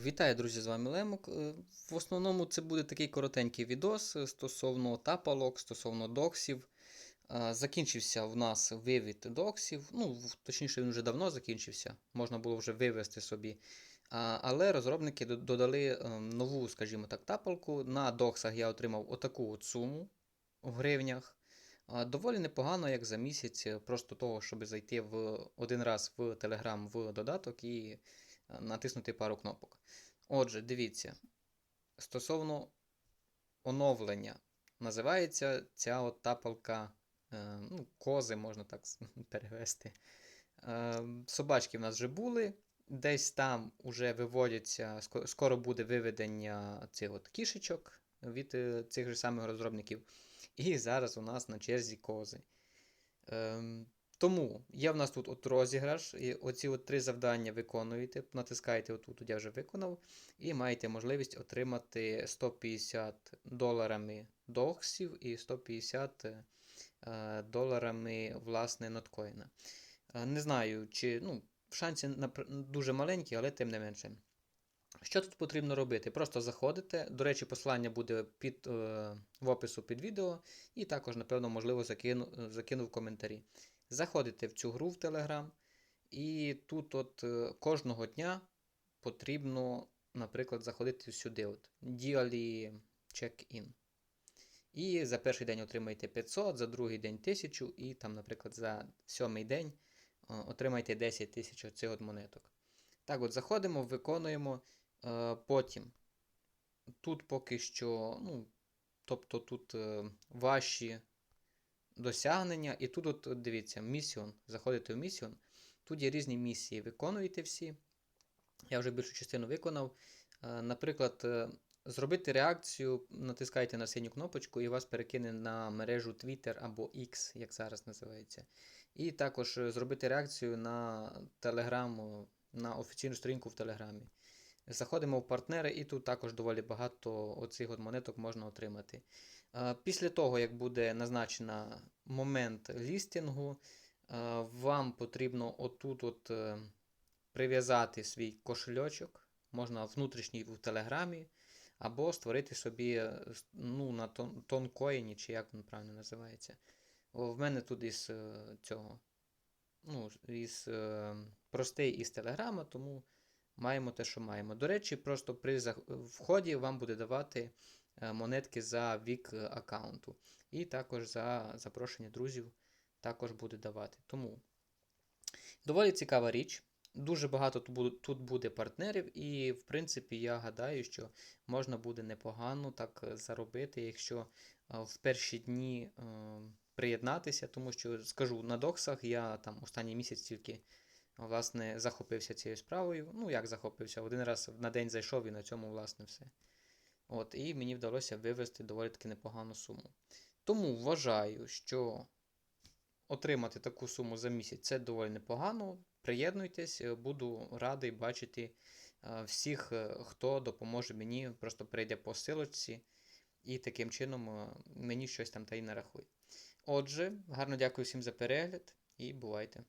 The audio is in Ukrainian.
Вітаю, друзі, з вами Лемок. Е, В основному це буде такий коротенький відос е, стосовно тапалок, стосовно доксів. Е, Закінчився в нас вивід доксів. Ну, точніше, він вже давно закінчився. Можна було вже вивести собі. Але розробники додали е, нову, скажімо так, тапалку. На доксах я отримав отаку от суму в гривнях. Доволі непогано, як за місяць, е, просто того, щоб зайти в один раз в Telegram в додаток і е, натиснути пару кнопок. Отже, дивіться, стосовно оновлення, називається ця от тапалка, е, ну, кози, можна так перевести. Е, собачки в нас вже були. Десь там вже виводяться, скоро буде виведення цих от кішечок від е, цих же самих розробників. І зараз у нас на черзі кози. Тому є в нас тут от розіграш, і оці от три завдання виконуєте, натискаєте отут, от я вже виконав, і маєте можливість отримати 150 доларами доксів і 150 е, доларами власне ноткоїна. Е, Не знаю, чи ну, шанси дуже маленькі, але тим не менше. Що тут потрібно робити? Просто заходите. До речі, посилання буде під, е, в опису під відео, і також, напевно, можливо, закину, закину в коментарі. Заходите в цю гру в Telegram, і тут от е, кожного дня потрібно, наприклад, заходити сюди. от Daily check-in. І за перший день отримаєте 500, за другий день 1000, і там, наприклад, за сьомий день е, отримаєте 10 тисяч оцих от монеток. Так, от заходимо, виконуємо. Е, потім тут поки що, ну, тобто тут е, ваші досягнення, і тут, от, дивіться, місіон. Заходите в місіон. Тут є різні місії, виконуєте всі. Я вже більшу частину виконав. Е, наприклад, зробити реакцію, натискайте на синю кнопочку, і вас перекине на мережу Twitter або X, як зараз називається. І також зробити реакцію на е, на офіційну сторінку в Телеграмі. Заходимо в партнери, і тут також доволі багато оцих от монеток можна отримати. Після того, як буде назначено момент лістінгу, вам потрібно отут от е, прив'язати свій кошельочок, можна внутрішній в Телеграмі, або створити собі е, ну, на тон- тонкоїні, чи як він правильно називається. В мене тут із е, цього, ну, із простий із Телеграма, тому маємо те, що маємо. До речі, просто при вході вам буде давати е, монетки за вік е, аккаунту. І також за запрошення друзів також буде давати. Тому доволі цікава річ. Дуже багато тут буде, партнерів, і, в принципі, я гадаю, що можна буде непогано так е, заробити, якщо в перші дні приєднатися, тому що скажу, на доксах я там останній місяць тільки власне захопився цією справою. Ну, як захопився, один раз на день зайшов і на цьому, власне, все. От, і мені вдалося вивести доволі таки непогану суму. Тому вважаю, що отримати таку суму за місяць це доволі непогано. Приєднуйтесь, е, буду радий бачити е, всіх, е, хто допоможе мені, просто прийде по силочці і таким чином мені щось там та й нарахує. Отже, гарно дякую всім за перегляд і бувайте!